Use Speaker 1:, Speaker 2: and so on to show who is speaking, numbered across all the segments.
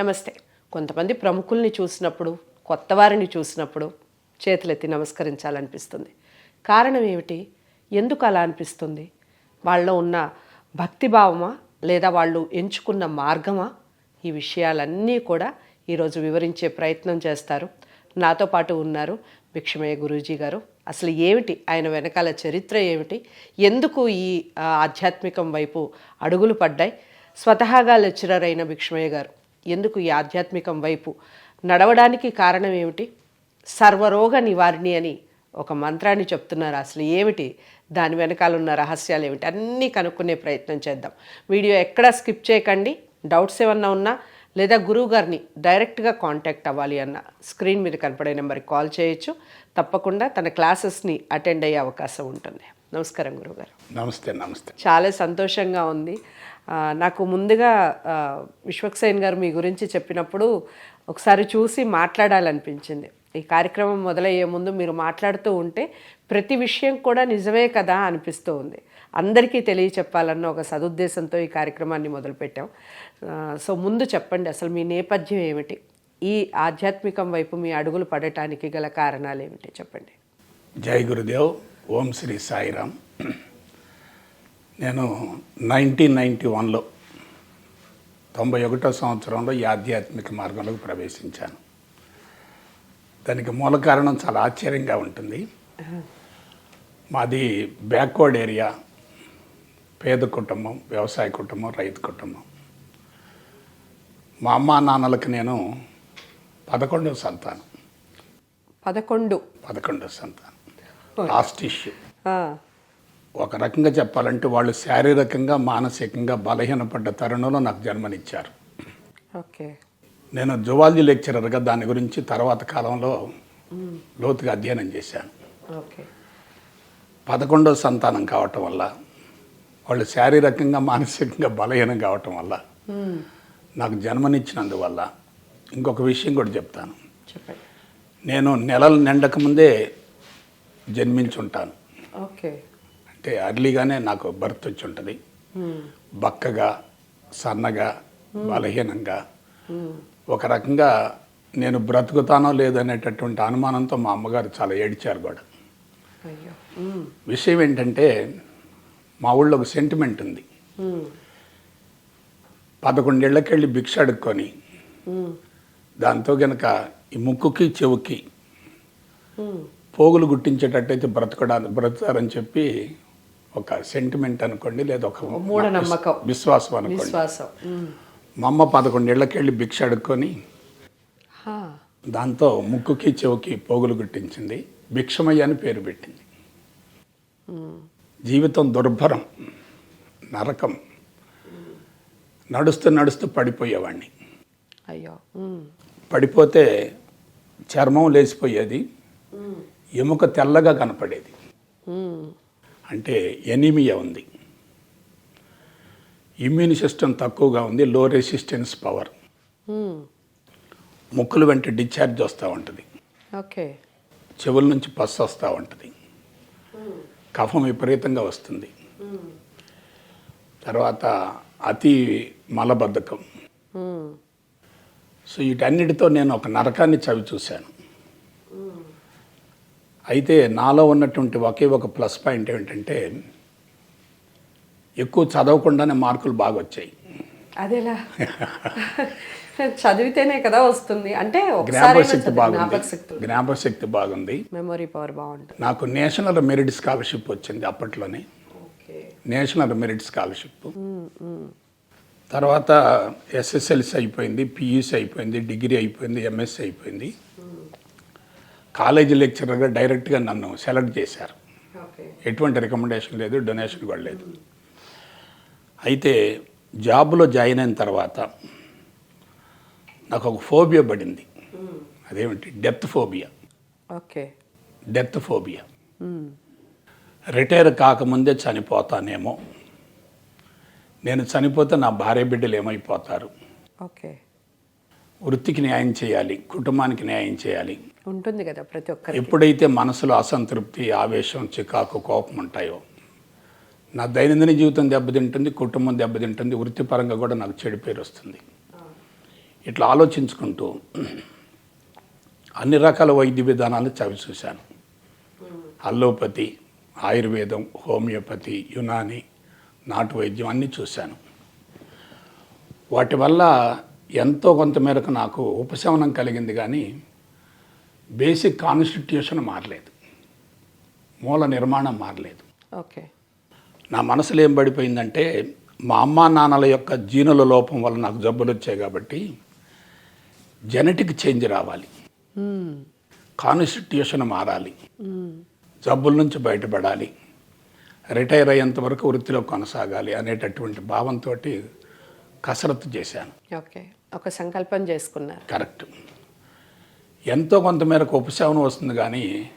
Speaker 1: నమస్తే. కొంతమంది ప్రముఖుల్ని చూసినప్పుడు కొత్త వారిని చూసినప్పుడు చేతులెత్తి నమస్కరించాలనిపిస్తుంది. కారణం ఏమిటి? ఎందుకు అలా అనిపిస్తుంది? వాళ్ళలో ఉన్న భక్తిభావమా? లేదా వాళ్ళు ఎంచుకున్న మార్గమా? ఈ విషయాలన్నీ కూడా ఈరోజు వివరించే ప్రయత్నం చేస్తారు. నాతో పాటు ఉన్నారు భిక్షమయ్య గురూజీ గారు. అసలు ఏమిటి? ఆయన వెనకాల చరిత్ర ఏమిటి? ఎందుకు ఈ ఆధ్యాత్మికం వైపు అడుగులు పడ్డాయి? స్వతహాగా లెక్చరర్ అయిన భిక్షమయ్య గారు ఎందుకు ఈ ఆధ్యాత్మికం వైపు నడవడానికి కారణం ఏమిటి? సర్వరోగ నివారిణి అని ఒక మంత్రాన్ని చెప్తున్నారు. అసలు ఏమిటి? దాని వెనకాల ఉన్న రహస్యాలు ఏమిటి? అన్నీ కనుక్కునే ప్రయత్నం చేద్దాం. వీడియో ఎక్కడా స్కిప్ చేయకండి. డౌట్స్ ఏమన్నా ఉన్నా లేదా గురువు గారిని డైరెక్ట్గా కాంటాక్ట్ అవ్వాలి అన్న స్క్రీన్ మీద కనపడే నెంబర్కి కాల్ చేయొచ్చు. తప్పకుండా తన క్లాసెస్ని అటెండ్ అయ్యే అవకాశం ఉంటుంది. నమస్కారం గురువుగారు
Speaker 2: నమస్తే నమస్తే.
Speaker 1: చాలా సంతోషంగా ఉంది. నాకు ముందుగా విశ్వక్సేన్ గారు మీ గురించి చెప్పినప్పుడు ఒకసారి చూసి మాట్లాడాలనిపించింది. ఈ కార్యక్రమం మొదలయ్యే ముందు మీరు మాట్లాడుతూ ఉంటే ప్రతి విషయం కూడా నిజమే కదా అనిపిస్తూ ఉంది. అందరికీ తెలియచెప్పాలన్న ఒక సదుద్దేశంతో ఈ కార్యక్రమాన్ని మొదలుపెట్టాం. సో ముందు చెప్పండి అసలు మీ నేపథ్యం ఏమిటి? ఈ ఆధ్యాత్మికం వైపు మీ అడుగులు పడటానికి గల కారణాలు ఏమిటి? చెప్పండి.
Speaker 2: జై గురుదేవ్ ఓం శ్రీ సాయిరామ్. నేను నైన్టీన్ నైంటీ వన్లో తొంభై ఒకటో సంవత్సరంలో ఈ ఆధ్యాత్మిక మార్గంలోకి ప్రవేశించాను. దానికి మూల కారణం చాలా ఆశ్చర్యంగా ఉంటుంది. మాది బ్యాక్వర్డ్ ఏరియా పేద కుటుంబం వ్యవసాయ కుటుంబం రైతు కుటుంబం. మా అమ్మా నాన్నలకు నేను పదకొండవ సంతానం.
Speaker 1: పదకొండు.
Speaker 2: పదకొండవ సంతానం. లాస్ట్ ఇష్యూ ఒక రకంగా చెప్పాలంటే వాళ్ళు శారీరకంగా మానసికంగా బలహీనపడ్డ తరుణంలో నాకు జన్మనిచ్చారు.
Speaker 1: ఓకే.
Speaker 2: నేను జువాలజీ లెక్చరర్గా దాని గురించి తర్వాత కాలంలో లోతుగా అధ్యయనం చేశాను.
Speaker 1: ఓకే.
Speaker 2: పదకొండవ సంతానం కావటం వల్ల వాళ్ళు శారీరకంగా మానసికంగా బలహీనం కావటం వల్ల నాకు జన్మనిచ్చినందువల్ల ఇంకొక విషయం కూడా చెప్తాను. నేను నెలలు నిండక ముందే జన్మించుంటాను.
Speaker 1: ఓకే.
Speaker 2: అంటే అర్లీగానే నాకు బర్త్ వచ్చి ఉంటుంది. బక్కగా సన్నగా బలహీనంగా. ఒక రకంగా నేను బ్రతుకుతానో లేదనేటటువంటి అనుమానంతో మా అమ్మగారు చాలా ఏడ్చారు కూడా. విషయం ఏంటంటే మా ఊళ్ళో ఒక సెంటిమెంట్ ఉంది. పదకొండేళ్ళకెళ్ళి భిక్ష అడుక్కొని దాంతో గనక ఈ ముక్కుకి చెవుకి. పోగులు గుట్టించేటట్టయితే బ్రతకడా బ్రతుకుతారని చెప్పి ఒక సెంటిమెంట్ అనుకోండి లేదా ఒక
Speaker 1: మూఢనమ్మకం.
Speaker 2: విశ్వాసం అనుకోండి.
Speaker 1: విశ్వాసం.
Speaker 2: మా అమ్మ పదకొండేళ్ళకెళ్ళి భిక్ష అడుక్కొని దాంతో ముక్కుకి చెవుకి పోగులు గుట్టించింది. భిక్షమయ్య అని పేరు పెట్టింది. జీవితం దుర్భరం నరకం. నడుస్తూ నడుస్తూ పడిపోయేవాడిని
Speaker 1: అయ్యో.
Speaker 2: పడిపోతే చర్మం లేచిపోయేది. ఎముక తెల్లగా కనపడేది. అంటే ఎనీమియా ఉంది. ఇమ్యూన్ సిస్టమ్ తక్కువగా ఉంది లో రెసిస్టెన్స్ పవర్. ముక్కులు వెంట డిశ్చార్జ్ వస్తూ ఉంటుంది.
Speaker 1: ఓకే.
Speaker 2: చెవుల నుంచి పస్సు వస్తూ ఉంటుంది. కఫం విపరీతంగా వస్తుంది. తర్వాత అతి మలబద్ధకం. సో వీటన్నిటితో నేను ఒక నరకాన్ని చవి చూశాను. అయితే నాలో ఉన్నటువంటి ఒకే ఒక ప్లస్ పాయింట్ ఏమిటంటే ఎక్కువ చదవకుండానే మార్కులు బాగా వచ్చాయి.
Speaker 1: అదేలా? చదివితేనే కదా వస్తుంది. అంటే
Speaker 2: జ్ఞాపకశక్తి బాగుంది.
Speaker 1: జ్ఞాపకశక్తి
Speaker 2: జ్ఞాపకశక్తి బాగుంది.
Speaker 1: మెమొరీ పవర్ బాగుంటుంది.
Speaker 2: నాకు నేషనల్ మెరిట్ స్కాలర్షిప్ వచ్చింది అప్పట్లోనే. National merit scholarship. తర్వాత ఎస్ఎస్ఎల్సి అయిపోయింది పియూసి అయిపోయింది డిగ్రీ అయిపోయింది ఎంఎస్సి అయిపోయింది. కాలేజీ లెక్చరర్గా డైరెక్ట్గా నన్ను సెలెక్ట్ చేశారు. ఎటువంటి రికమెండేషన్ లేదు డొనేషన్ కూడా లేదు. అయితే జాబ్లో జాయిన్ అయిన తర్వాత నాకు ఒక ఫోబియా పడింది. అదేమిటి? Death phobia.
Speaker 1: Okay.
Speaker 2: Death phobia. Retire కాకముందే చనిపోతానేమో. నేను చనిపోతే నా భార్య బిడ్డలు ఏమైపోతారు?
Speaker 1: ఓకే.
Speaker 2: వృత్తికి న్యాయం చేయాలి కుటుంబానికి న్యాయం చేయాలి.
Speaker 1: ఉంటుంది కదా ప్రతి ఒక్కరికి.
Speaker 2: ఎప్పుడైతే మనసులో అసంతృప్తి ఆవేశం చికాకు కోపం ఉంటాయో నా దైనందిన జీవితం దెబ్బతింటుంది కుటుంబం దెబ్బతింటుంది వృత్తిపరంగా కూడా నాకు చెడు పేరు వస్తుంది. ఇట్లా ఆలోచించుకుంటూ అన్ని రకాల వైద్య విధానాలు చవి చూశాను. అల్లోపతి ఆయుర్వేదం హోమియోపతి యునాని నాటు వైద్యం అన్నీ చూశాను. వాటి వల్ల ఎంతో కొంత మేరకు నాకు ఉపశమనం కలిగింది కానీ బేసిక్ కాన్స్టిట్యూషన్ మారలేదు. మూల నిర్మాణం మారలేదు.
Speaker 1: ఓకే.
Speaker 2: నా మనసులో ఏం పడిపోయిందంటే మా అమ్మా నాన్నల యొక్క జీనుల లోపం వల్ల నాకు జబ్బులు వచ్చాయి కాబట్టి జెనెటిక్ చేంజ్ రావాలి. కాన్స్టిట్యూషన్ మారాలి. జబ్బుల నుంచి బయటపడాలి. రిటైర్ అయ్యేంత వరకు వృత్తిలో కొనసాగాలి అనేటటువంటి భావంతో కసరత్తు చేశాను.
Speaker 1: ఓకే. ఒక సంకల్పం చేసుకున్నారు.
Speaker 2: కరెక్ట్. ఎంతో కొంత మేరకు ఉపశమనం వస్తుంది కానీ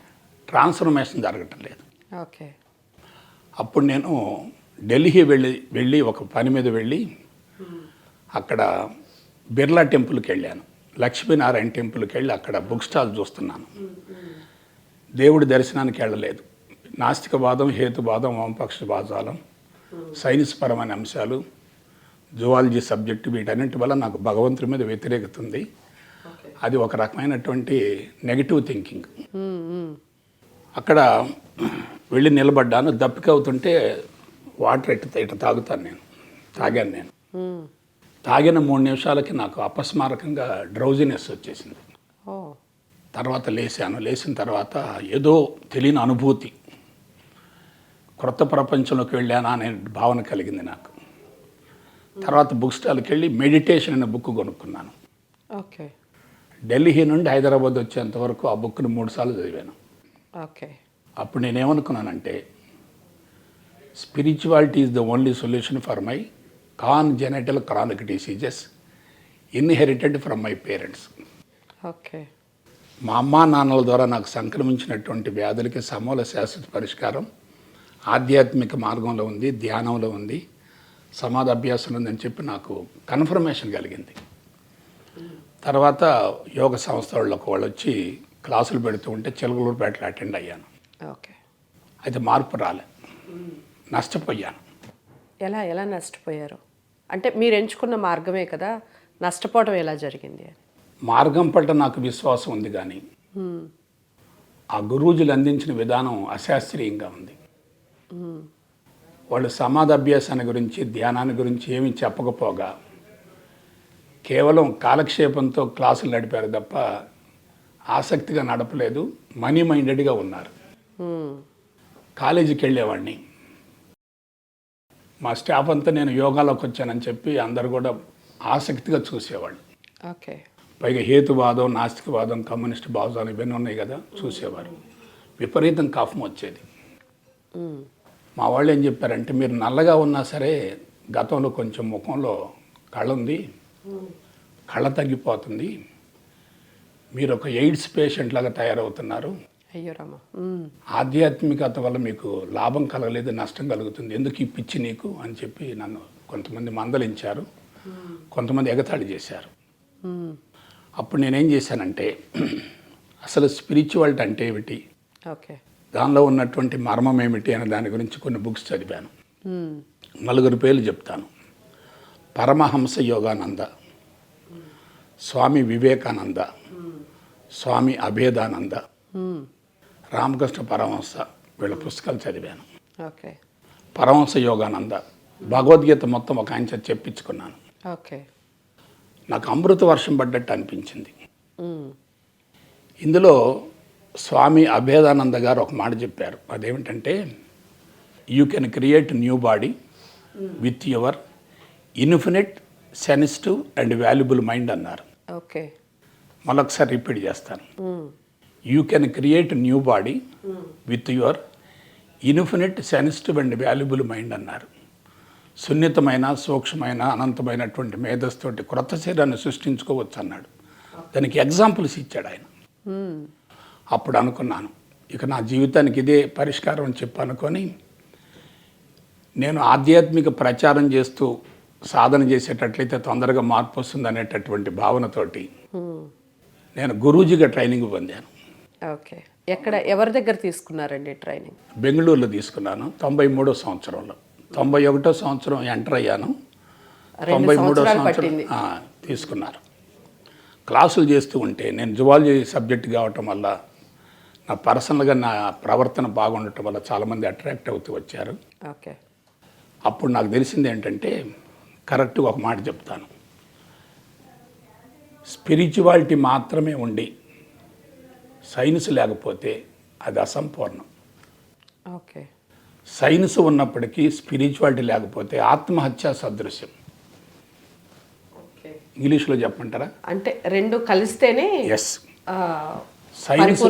Speaker 2: ట్రాన్స్ఫర్మేషన్ జరగటం లేదు.
Speaker 1: ఓకే.
Speaker 2: అప్పుడు నేను ఢిల్లీ వెళ్ళి వెళ్ళి ఒక పని మీద వెళ్ళి అక్కడ బిర్లా టెంపుల్కి వెళ్ళాను. లక్ష్మీనారాయణ టెంపుల్కి వెళ్ళి అక్కడ బుక్ స్టాల్ చూస్తున్నాను. దేవుడి దర్శనానికి వెళ్ళలేదు. నాస్తికవాదం హేతువాదం వామపక్షవాదాలం సైన్స్ పరమైన అంశాలు జువాలజీ సబ్జెక్టు వీటన్నిటి వల్ల నాకు భగవంతుడి మీద వ్యతిరేకత ఉంది. అది ఒక రకమైనటువంటి నెగిటివ్ థింకింగ్. అక్కడ వెళ్ళి నిలబడ్డాను. దప్పిక అవుతుంటే వాటర్ ఎట్ట ఇట్ట తాగుతాను నేను. తాగాను నేను. తాగిన మూడు నిమిషాలకి నాకు అపస్మారకంగా డ్రౌజినెస్ వచ్చేసింది. తర్వాత లేచాను లేచిన తర్వాత ఏదో తెలియని అనుభూతి. క్రొత్త ప్రపంచంలోకి వెళ్ళానా అనే భావన కలిగింది నాకు. తర్వాత బుక్ స్టాల్కి వెళ్ళి మెడిటేషన్ అనే బుక్ కొనుక్కున్నాను.
Speaker 1: ఓకే.
Speaker 2: ఢిల్లీ నుండి హైదరాబాద్ వచ్చేంత వరకు ఆ బుక్ని మూడుసార్లు చదివాను.
Speaker 1: ఓకే.
Speaker 2: అప్పుడు నేనేమనుకున్నానంటే spirituality is the only solution for my congenital chronic diseases inherited from my parents.
Speaker 1: Okay.
Speaker 2: మా అమ్మా నాన్నల ద్వారా నాకు సంక్రమించినటువంటి వ్యాధులకి సమూల శాశ్వత పరిష్కారం ఆధ్యాత్మిక మార్గంలో ఉంది ధ్యానంలో ఉంది. సమాధి అభ్యాసంలో ఉందని చెప్పి నాకు కన్ఫర్మేషన్ కలిగింది. తర్వాత యోగ సంస్థ వాళ్ళకు వాళ్ళు వచ్చి క్లాసులు పెడుతూ ఉంటే చిలకలూరుపేటలో అటెండ్ అయ్యాను.
Speaker 1: ఓకే.
Speaker 2: అయితే మార్పు రాలే. నష్టపోయాను.
Speaker 1: ఎలా ఎలా నష్టపోయారు? అంటే మీరు ఎంచుకున్న మార్గమే కదా నష్టపోవడం ఎలా జరిగింది
Speaker 2: మార్గం పట్ల నాకు విశ్వాసం ఉంది కానీ. ఆ గురూజులు అందించిన విధానం అశాస్త్రీయంగా ఉంది. వాళ్ళు సమాధి అభ్యాసాన్ని గురించి ధ్యానాన్ని గురించి ఏమీ చెప్పకపోగా కేవలం కాలక్షేపంతో క్లాసులు నడిపారు తప్ప ఆసక్తిగా నడపలేదు మనీ మైండెడ్గా ఉన్నారు. కాలేజీకి వెళ్ళేవాడిని మా స్టాఫ్ అంతా నేను యోగాలోకి వచ్చానని చెప్పి అందరు కూడా ఆసక్తిగా చూసేవాళ్ళు.
Speaker 1: ఓకే.
Speaker 2: పైగా హేతువాదం నాస్తికవాదం కమ్యూనిస్ట్ భావజాలం ఇవన్నీ ఉన్నాయి కదా చూసేవారు. విపరీతం కఫం వచ్చేది. మా వాళ్ళు ఏం చెప్పారంటే మీరు నల్లగా ఉన్నా సరే గతంలో కొంచెం ముఖంలో కళ్ళ ఉంది కళ్ళ తగ్గిపోతుంది. మీరు ఒక ఎయిడ్స్ పేషెంట్ లాగా తయారవుతున్నారు. ఆధ్యాత్మికత వల్ల మీకు లాభం కలగలేదు నష్టం కలుగుతుంది. ఎందుకు ఈ పిచ్చి నీకు? అని చెప్పి నన్ను కొంతమంది మందలించారు. కొంతమంది ఎగతాళి చేశారు. అప్పుడు నేనేం చేశానంటే అసలు స్పిరిచువాలిటీ అంటే ఏమిటి?
Speaker 1: ఓకే.
Speaker 2: దానిలో ఉన్నటువంటి మర్మం ఏమిటి అనే దాని గురించి కొన్ని బుక్స్ చదివాను. నలుగురు పేర్లు చెప్తాను. పరమహంస యోగానంద స్వామి వివేకానంద స్వామి అభేదానంద. రామకృష్ణ పరమహంస వీళ్ళ పుస్తకాలు చదివాను.
Speaker 1: ఓకే.
Speaker 2: పరమహంస యోగానంద భగవద్గీత మొత్తం ఒక ఆయన చెప్పించుకున్నాను.
Speaker 1: ఓకే.
Speaker 2: నాకు అమృత వర్షం పడ్డట్టు అనిపించింది. ఇందులో స్వామి అభేదానంద గారు ఒక మాట చెప్పారు. అదేమిటంటే you can create new body with your infinite sensitive and valuable mind అన్నారు.
Speaker 1: ఓకే.
Speaker 2: మళ్ళొకసారి రిపీట్ చేస్తాను. You can create new body with your infinite sensitive and valuable mind అన్నారు. సున్నితమైన సూక్ష్మమైన అనంతమైనటువంటి మేధస్తోటి క్రొత్త శరీరాన్ని సృష్టించుకోవచ్చు అన్నాడు. దానికి ఎగ్జాంపుల్స్ ఇచ్చాడు ఆయన. అప్పుడు అనుకున్నాను. ఇక నా జీవితానికి ఇదే పరిష్కారం అని చెప్పి అనుకొని నేను ఆధ్యాత్మిక ప్రచారం చేస్తూ సాధన చేసేటట్లయితే తొందరగా మార్పు వస్తుంది అనేటటువంటి భావనతోటి
Speaker 1: మ్మ్.
Speaker 2: నేను గురూజీగా ట్రైనింగ్ పొందాను.
Speaker 1: ఓకే. ఎక్కడ ఎవరి దగ్గర తీసుకున్నారండి ట్రైనింగ్?
Speaker 2: బెంగళూరులో తీసుకున్నాను తొంభై మూడో సంవత్సరంలో. తొంభై ఒకటో సంవత్సరం ఎంటర్ అయ్యాను. తొంభై మూడో సంవత్సరం తీసుకున్నారు. క్లాసులు చేస్తూ ఉంటే నేను జువాలజీ సబ్జెక్ట్ కావటం వల్ల నా పర్సనల్గా నా ప్రవర్తన బాగుండటం వల్ల చాలామంది అట్రాక్ట్ అవుతూ వచ్చారు.
Speaker 1: ఓకే.
Speaker 2: అప్పుడు నాకు తెలిసింది ఏంటంటే కరెక్ట్గా ఒక మాట చెప్తాను. స్పిరిచువాలిటీ మాత్రమే ఉండి సైన్స్ లేకపోతే అది అసంపూర్ణం.
Speaker 1: ఓకే.
Speaker 2: సైన్స్ ఉన్నప్పటికీ స్పిరిచువాలిటీ లేకపోతే ఆత్మహత్య సదృశ్యం.
Speaker 1: ఓకే.
Speaker 2: ఇంగ్లీష్లో చెప్పమంటారా?
Speaker 1: అంటే రెండు కలిస్తేనే
Speaker 2: yes science.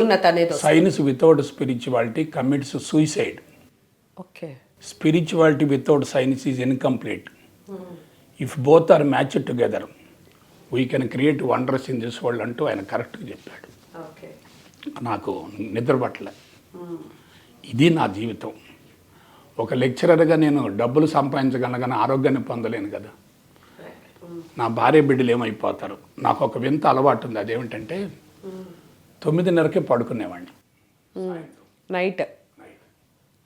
Speaker 2: Science without spirituality commits suicide
Speaker 1: okay.
Speaker 2: Spirituality without science is incomplete if both are match together we can create wonders in this world అంటూ ఆయన కరెక్ట్గా చెప్పాడు. నాకు నిద్ర పట్టలే. ఇది నా జీవితం. ఒక లెక్చరర్గా నేను డబ్బులు సంపాదించగలను కానీ ఆరోగ్యాన్ని పొందలేను కదా. నా భార్య బిడ్డలు ఏమైపోతారు? నాకు ఒక వింత అలవాటు ఉంది. అదేమిటంటే తొమ్మిదిన్నరకే పడుకునేవాడిని.
Speaker 1: నైట్.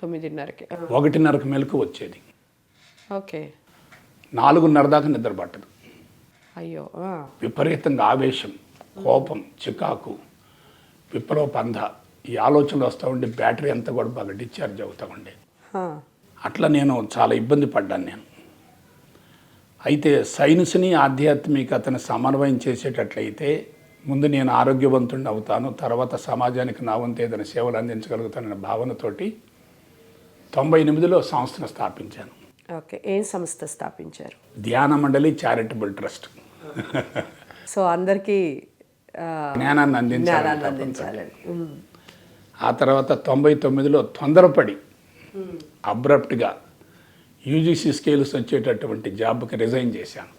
Speaker 1: తొమ్మిదిన్నరకి.
Speaker 2: ఒకటిన్నరకు మెలకు వచ్చేది.
Speaker 1: ఓకే.
Speaker 2: నాలుగున్నర దాకా నిద్ర పట్టదు.
Speaker 1: అయ్యో
Speaker 2: విపరీతంగా ఆవేశం కోపం చికాకు విప్లవ పంధ ఈ ఆలోచనలు వస్తూ ఉండి బ్యాటరీ అంతా కూడా బాగా డిశ్చార్జ్ అవుతూ ఉండే అట్లా నేను చాలా ఇబ్బంది పడ్డాను నేను. అయితే సైన్స్ని ఆధ్యాత్మికతను సమన్వయం చేసేటట్లయితే ముందు నేను ఆరోగ్యవంతుడిని అవుతాను తర్వాత సమాజానికి నా వంతు ఏదైనా సేవలు అందించగలుగుతానన్న భావనతోటి తొంభై ఎనిమిదిలో సంస్థను స్థాపించాను.
Speaker 1: ఓకే ఏం సంస్థ స్థాపించారు?
Speaker 2: ధ్యాన మండలి చారిటబుల్ ట్రస్ట్.
Speaker 1: సో అందరికీ
Speaker 2: జ్ఞానాన్ని
Speaker 1: ఉమ్,
Speaker 2: ఆ తర్వాత తొంభై తొమ్మిదిలో తొందరపడి అబ్రప్ట్గా యూజీసీ స్కేల్స్ వచ్చేటటువంటి జాబ్కి రిజైన్ చేశాను.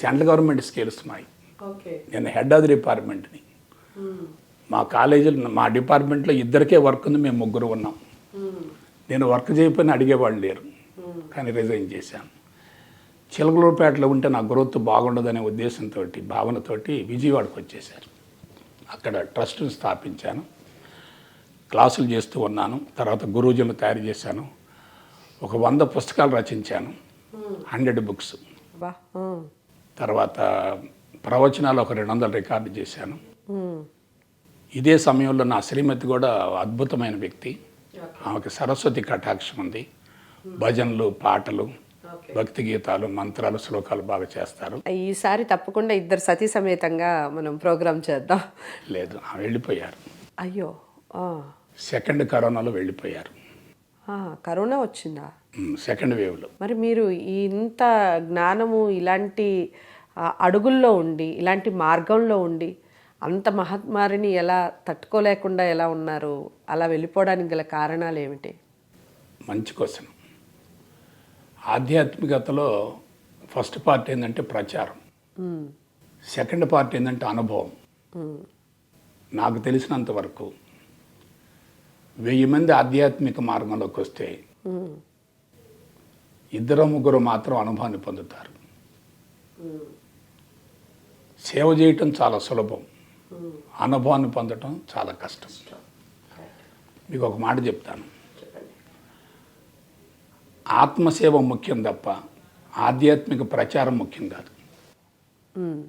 Speaker 2: సెంట్రల్ గవర్నమెంట్ స్కేల్స్ మాయి. నేను హెడ్ ఆఫ్ ది డిపార్ట్మెంట్ని మా కాలేజీలో మా డిపార్ట్మెంట్లో ఇద్దరికే వర్క్ ఉంది మేము ముగ్గురు ఉన్నాం. నేను వర్క్ చేయకపోయినా అడిగేవాళ్ళు లేరు. కానీ రిజైన్ చేశాను. చిలకలూరుపేటలో ఉంటే నా గ్రోత్ బాగుండదనే ఉద్దేశంతో భావనతోటి విజయవాడకు వచ్చేసారు అక్కడ ట్రస్ట్ని స్థాపించాను. క్లాసులు చేస్తూ ఉన్నాను. తర్వాత గురూజీలు తయారు చేశాను. ఒక వంద పుస్తకాలు రచించాను. హండ్రెడ్ బుక్స్ తర్వాత ప్రవచనాలు ఒక రెండు వందలు రికార్డు చేశాను. ఇదే సమయంలో నా శ్రీమతి కూడా అద్భుతమైన వ్యక్తి. ఆమెకి సరస్వతి కటాక్షం ఉంది. భజనలు పాటలు భక్తి గీతాలు మంత్రాలు శ్లోకాలు బాగా చేస్తారు.
Speaker 1: ఈసారి తప్పకుండా ఇద్దరు సతీ సమేతంగా మనం ప్రోగ్రామ్ చేద్దాం.
Speaker 2: లేదు వెళ్ళిపోయారు.
Speaker 1: అయ్యో
Speaker 2: సెకండ్ కరోనాలో వెళ్ళిపోయారు.
Speaker 1: కరోనా వచ్చిందా?
Speaker 2: సెకండ్ వేవ్లో.
Speaker 1: మరి మీరు ఇంత జ్ఞానము ఇలాంటి అడుగుల్లో ఉండి ఇలాంటి మార్గంలో ఉండి అంత మహత్మారిని ఎలా తట్టుకోలేకుండా ఎలా ఉన్నారు అలా వెళ్ళిపోవడానికి గల కారణాలు ఏమిటి?
Speaker 2: మంచి క్వశ్చన్. ఆధ్యాత్మికతలో ఫస్ట్ పార్ట్ ఏంటంటే ప్రచారం. సెకండ్ పార్ట్ ఏంటంటే అనుభవం. నాకు తెలిసినంత వరకు వెయ్యి మంది ఆధ్యాత్మిక మార్గంలోకి వస్తే ఇద్దరు ముగ్గురు మాత్రం అనుభవాన్ని పొందుతారు. సేవ చేయటం చాలా సులభం. అనుభవాన్ని పొందటం చాలా కష్టం. మీకు ఒక మాట చెప్తాను. ఆత్మసేవ ముఖ్యం తప్ప ఆధ్యాత్మిక ప్రచారం ముఖ్యం కాదు.
Speaker 1: ఉమ్,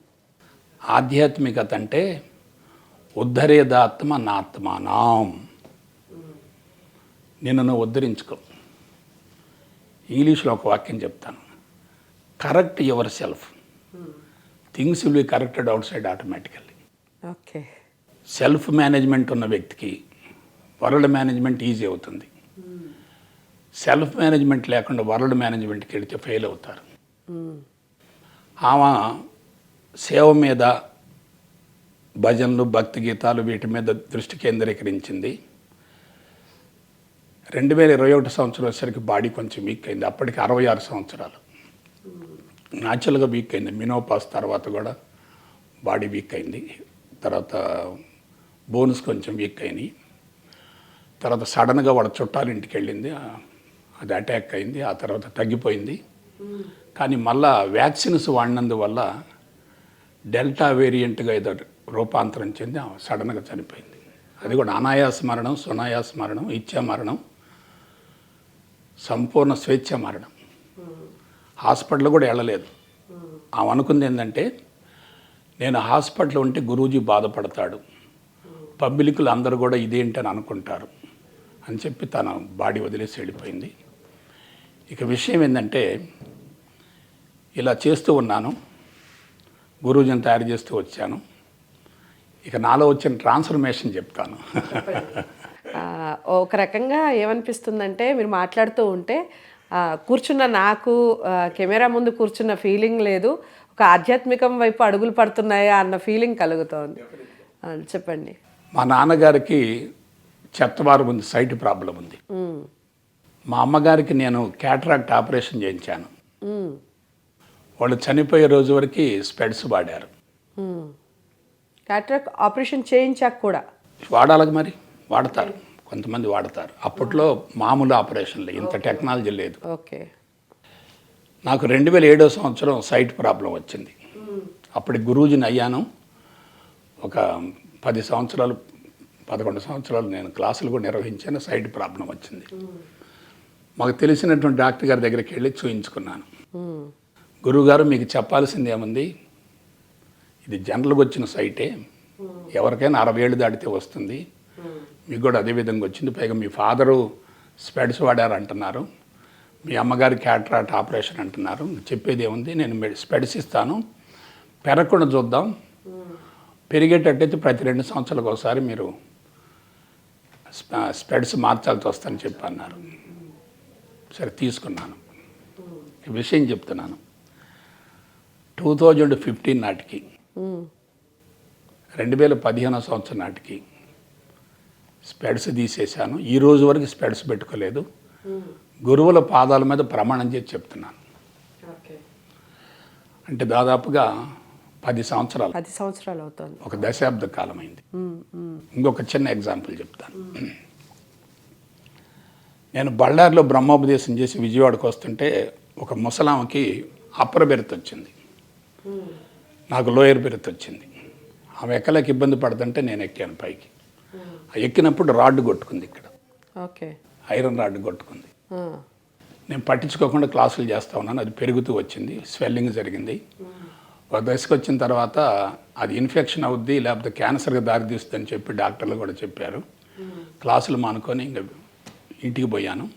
Speaker 2: ఆధ్యాత్మికత అంటే ఉద్ధరేదాత్మ నాత్మానాం. నిన్ను నువ్వు ఉద్ధరించుకో. ఇంగ్లీష్లో ఒక వాక్యం చెప్తాను. Correct yourself things will be corrected outside automatically.
Speaker 1: Okay.
Speaker 2: Self management ఉన్న వ్యక్తికి వరల్డ్ మేనేజ్మెంట్ ఈజీ అవుతుంది. సెల్ఫ్ మేనేజ్మెంట్ లేకుండా వరల్డ్ మేనేజ్మెంట్కి వెళితే ఫెయిల్ అవుతారు. ఆమె సేవ మీద భజనలు భక్తి గీతాలు వీటి మీద దృష్టి కేంద్రీకరించింది. రెండు వేల ఇరవై ఒకటి సంవత్సరం వచ్చేసరికి బాడీ కొంచెం వీక్ అయింది. అప్పటికి అరవై ఆరు సంవత్సరాలు. న్యాచురల్గా వీక్ అయింది. మినోపాస్ తర్వాత కూడా బాడీ వీక్ అయింది. తర్వాత బోన్స్ కొంచెం వీక్ అయినాయి. తర్వాత సడన్గా వాళ్ళ చుట్టాల ఇంటికి వెళ్ళింది. అది అటాక్ అయింది. ఆ తర్వాత తగ్గిపోయింది. కానీ మళ్ళా వ్యాక్సిన్స్ వాడినందువల్ల డెల్టా వేరియంట్గా ఏదో రూపాంతరం చెంది సడన్గా చనిపోయింది. అది కూడా అనాయాస మరణం సునాయాస మరణం ఇచ్చా మరణం సంపూర్ణ స్వేచ్ఛ మరణం హాస్పిటల్ కూడా వెళ్ళలేదు. ఆమె అనుకుంది ఏంటంటే నేను హాస్పిటల్ ఉంటే గురూజీ బాధపడతాడు. పబ్లిక్లు అందరూ కూడా ఇదేంటని అనుకుంటారు అని చెప్పి తన బాడీ వదిలేసి వెళ్ళిపోయింది. ఇక విషయం ఏంటంటే ఇలా చేస్తూ ఉన్నాను. గురూజీని తయారు చేస్తూ వచ్చాను. ఇక నాలో వచ్చిన ట్రాన్స్ఫర్మేషన్ చెప్తాను.
Speaker 1: ఒక రకంగా ఏమనిపిస్తుందంటే మీరు మాట్లాడుతూ ఉంటే కూర్చున్న నాకు కెమెరా ముందు కూర్చున్న ఫీలింగ్ లేదు. ఒక ఆధ్యాత్మికం వైపు అడుగులు పడుతున్నాయా అన్న ఫీలింగ్ కలుగుతోంది. చెప్పండి.
Speaker 2: మా నాన్నగారికి చెత్తవారు ఉంది సైట్ ప్రాబ్లం ఉంది. మా అమ్మగారికి నేను క్యాటరాక్ట్ ఆపరేషన్ చేయించాను. వాళ్ళు చనిపోయే రోజు వరకు స్పెడ్స్ వాడారు.
Speaker 1: ఆపరేషన్ చేయించాక కూడా?
Speaker 2: వాడాలి మరి? వాడతారు. కొంతమంది వాడతారు. అప్పట్లో మామూలు ఆపరేషన్లు ఇంత టెక్నాలజీ లేదు.
Speaker 1: ఓకే.
Speaker 2: నాకు రెండు వేల ఏడో సంవత్సరం సైట్ ప్రాబ్లం వచ్చింది. అప్పటి గురూజీని అయ్యాను. ఒక పది సంవత్సరాలు పదకొండు సంవత్సరాలు నేను క్లాసులు కూడా నిర్వహించాను. సైట్ ప్రాబ్లం వచ్చింది. మాకు తెలిసినటువంటి డాక్టర్ గారి దగ్గరికి వెళ్ళి చూయించుకున్నాను. గురువుగారు మీకు చెప్పాల్సింది ఏముంది? ఇది జనరల్గా వచ్చిన సైటే. ఎవరికైనా అరవై ఏళ్ళు దాటితే వస్తుంది. మీకు కూడా అదే విధంగా వచ్చింది. పైగా మీ ఫాదరు స్పెడ్స్ వాడారు అంటున్నారు. మీ అమ్మగారి క్యాటరాట్ ఆపరేషన్ అంటున్నారు. చెప్పేది ఏముంది? నేను స్పెడ్స్ ఇస్తాను. పెరగకుండా చూద్దాం. పెరిగేటట్టయితే ప్రతి రెండు సంవత్సరాలకు ఒకసారి మీరు స్ప- స్పెడ్స్ మార్చాల్సి వస్తుందని చెప్పి అన్నారు. సరే తీసుకున్నాను. విషయం చెప్తున్నాను. టూ థౌజండ్ ఫిఫ్టీన్ నాటికి రెండు వేల పదిహేనో సంవత్సరం నాటికి స్పెడ్స్ తీసేశాను. ఈ రోజు వరకు స్పెడ్స్ పెట్టుకోలేదు. గురువుల పాదాల మీద ప్రమాణం చేసి చెప్తున్నాను. అంటే దాదాపుగా పది సంవత్సరాలు.
Speaker 1: పది సంవత్సరాలు అవుతోంది.
Speaker 2: ఒక దశాబ్ద కాలమైంది.
Speaker 1: ఉమ్, ఉమ్,
Speaker 2: ఇంకొక చిన్న ఎగ్జాంపుల్ చెప్తాను. నేను బళ్ళారిలో బ్రహ్మోపదేశం చేసి విజయవాడకు వస్తుంటే ఒక ముసలామకి అప్పర్ బెర్త్ వచ్చింది. నాకు లోయర్ బెర్త్ వచ్చింది. ఆమె ఎక్కలేక ఇబ్బంది పడుతుంటే నేను ఎక్కాను పైకి. ఎక్కినప్పుడు రాడ్ కొట్టుకుంది ఇక్కడ.
Speaker 1: ఓకే.
Speaker 2: ఐరన్ రాడ్ కొట్టుకుంది. నేను పట్టించుకోకుండా క్లాసులు చేస్తా ఉన్నాను. అది పెరుగుతూ వచ్చింది. స్వెల్లింగ్ జరిగింది. ఒక దశకు వచ్చిన తర్వాత అది ఇన్ఫెక్షన్ అవుద్ది లేకపోతే క్యాన్సర్గా దారితీస్తుంది అని చెప్పి డాక్టర్లు కూడా చెప్పారు. క్లాసులు మానుకొని ఇంకా ఇంటికి పోయాను.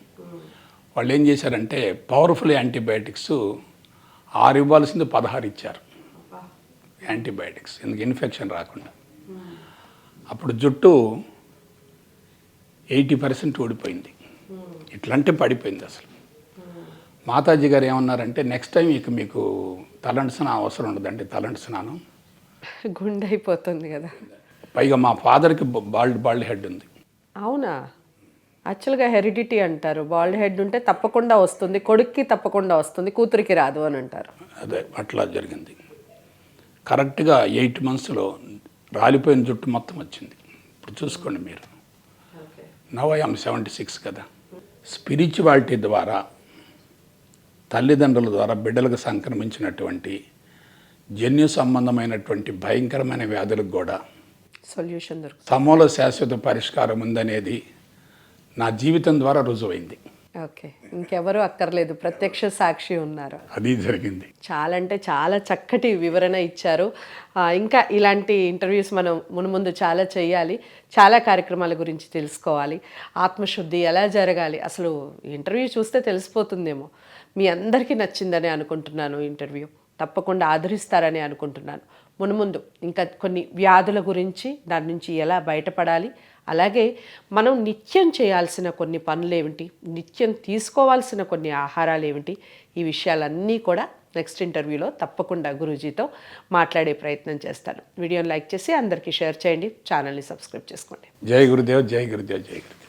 Speaker 2: వాళ్ళు ఏం చేశారంటే పవర్ఫుల్ యాంటీబయాటిక్స్ ఆరు ఇవ్వాల్సింది పదహారు ఇచ్చారు. యాంటీబయాటిక్స్. ఎందుకు ఇన్ఫెక్షన్ రాకుండా. అప్పుడు జుట్టు ఎయిటీ పర్సెంట్ ఊడిపోయింది ఇట్లంటే పడిపోయింది అసలు. మాతాజీ గారు ఏమన్నారంటే నెక్స్ట్ టైం ఇక మీకు తలంటి స్నానం అవసరం ఉండదండి తలంటి స్నానం
Speaker 1: గుండె అయిపోతుంది కదా.
Speaker 2: పైగా మా ఫాదర్కి బాల్డ్ బాల్డ్ హెడ్ ఉంది.
Speaker 1: అవునా? యాక్చువల్గా హెరిడిటీ అంటారు. బాల్డ్ హెడ్ ఉంటే తప్పకుండా వస్తుంది కొడుక్కి తప్పకుండా వస్తుంది కూతురికి రాదు అని అంటారు.
Speaker 2: అదే అట్లా జరిగింది. కరెక్ట్గా ఎయిట్ మంత్స్లో రాలిపోయిన జుట్టు మొత్తం వచ్చింది. ఇప్పుడు చూసుకోండి మీరు. నవ్ ఐఎమ్ సెవెంటీ సిక్స్ కదా. స్పిరిచువాలిటీ ద్వారా తల్లిదండ్రుల ద్వారా బిడ్డలకు సంక్రమించినటువంటి జన్యు సంబంధమైనటువంటి భయంకరమైన వ్యాధులకు కూడా
Speaker 1: సొల్యూషన్
Speaker 2: సమూల శాశ్వత పరిష్కారం ఉందనేది నా జీవితం ద్వారా రుజువైంది.
Speaker 1: ఓకే. ఇంకెవరు అక్కర్లేదు. ప్రత్యక్ష సాక్షి ఉన్నారు.
Speaker 2: అది జరిగింది.
Speaker 1: చాలా అంటే చాలా చక్కటి వివరణ ఇచ్చారు. ఇంకా ఇలాంటి ఇంటర్వ్యూస్ మనం మునుముందు చాలా చేయాలి. చాలా కార్యక్రమాల గురించి తెలుసుకోవాలి. ఆత్మశుద్ధి ఎలా జరగాలి? అసలు ఇంటర్వ్యూ చూస్తే తెలిసిపోతుందేమో. మీ అందరికీ నచ్చిందని అనుకుంటున్నాను ఇంటర్వ్యూ. తప్పకుండా ఆదరిస్తారని అనుకుంటున్నాను. మునుముందు ఇంకా కొన్ని వ్యాధుల గురించి దాని నుంచి ఎలా బయటపడాలి? అలాగే మనం నిత్యం చేయాల్సిన కొన్ని పనులు ఏమిటి నిత్యం తీసుకోవాల్సిన కొన్ని ఆహారాలు ఏమిటి ఈ విషయాలన్నీ కూడా నెక్స్ట్ ఇంటర్వ్యూలో తప్పకుండా గురూజీతో మాట్లాడే ప్రయత్నం చేస్తాను. వీడియోని లైక్ చేసి అందరికీ షేర్ చేయండి. ఛానల్ని సబ్స్క్రైబ్ చేసుకోండి.
Speaker 2: జై గురుదేవ్ జై గురుదేవ్ జై గురుదేవ్.